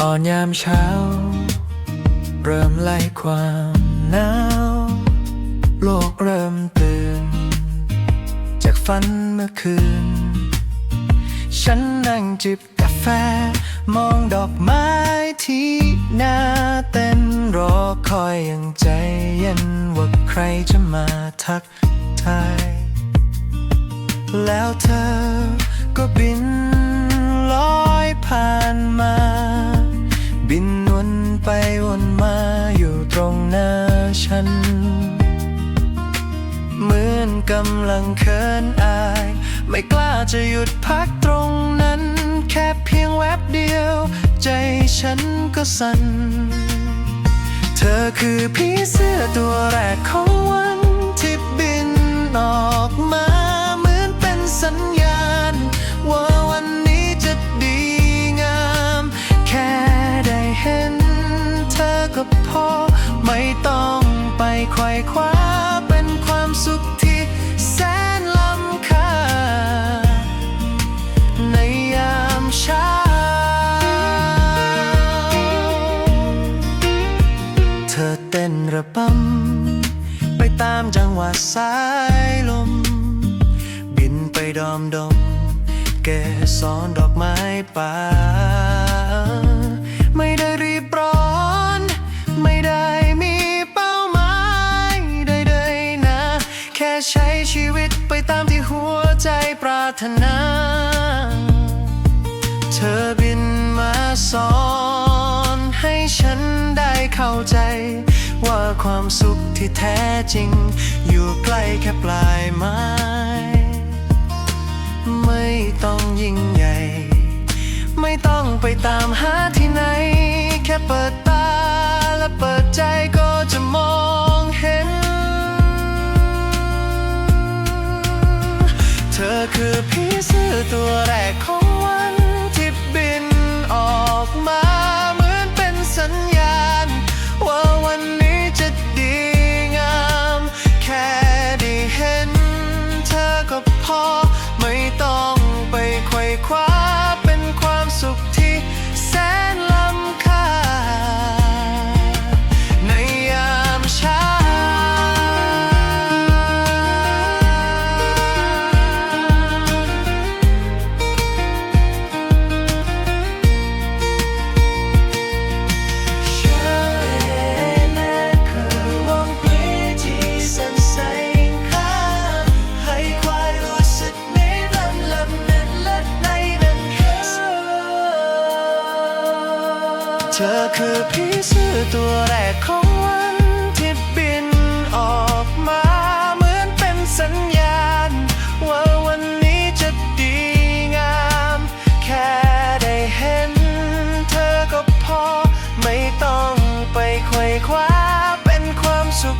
อ่อนยามเช้า เริ่มไล่ความหนาว โลกเริ่มตื่น จากฝันเมื่อคืน ฉันนั่งจิบกาแฟ มองดอกไม้ที่หน้าเต้นรอคอยอย่างใจเย็นว่าใครจะมาทักทาย แล้วเธอก็บินำลังเขินอาย ไม่กล้าจะหยุดพักตรงนั้น แค่เพียงแวบเดียว ใจฉันก็สั่น เธอคือพี่เสื้อตัวแรกของวันที่บินออกมาเหมือนเป็นสัญญาณ ว่าวันนี้จะดีงาม แค่ได้เห็น เธอก็พอไม่ต้องไปไขว่คว้า ระบำไปตามจังหวะสายลม บินไปดอมดมเกสรดอกไม้ป่า ไม่ได้รีบร้อน ไม่ได้มีเป้าหมายใดๆนะ แค่ใช้ชีวิตไปตามที่หัวใจปรารถนา เธอบินมาสอน ให้ฉันได้เข้าใจ ความสุขที่แท้จริง อยู่ใกล้แค่ปลายไม้ ไม่ต้องยิ่งใหญ่ ไม่ต้องไปตามหาที่ไหน แค่เปิดตาและเปิดใจก็จะมองเห็น เธอคือพี่เสื้อตัวแรกของ ธอคือผีเซื้อตัวแรกของวันที่บินออกมาเหมือนเป็นสัญญาณ ว่าวันนี้จะดีงาม แค่ได้เห็นเธอก็พอ ไม่ต้องไปไขว่คว้าเป็นความสุข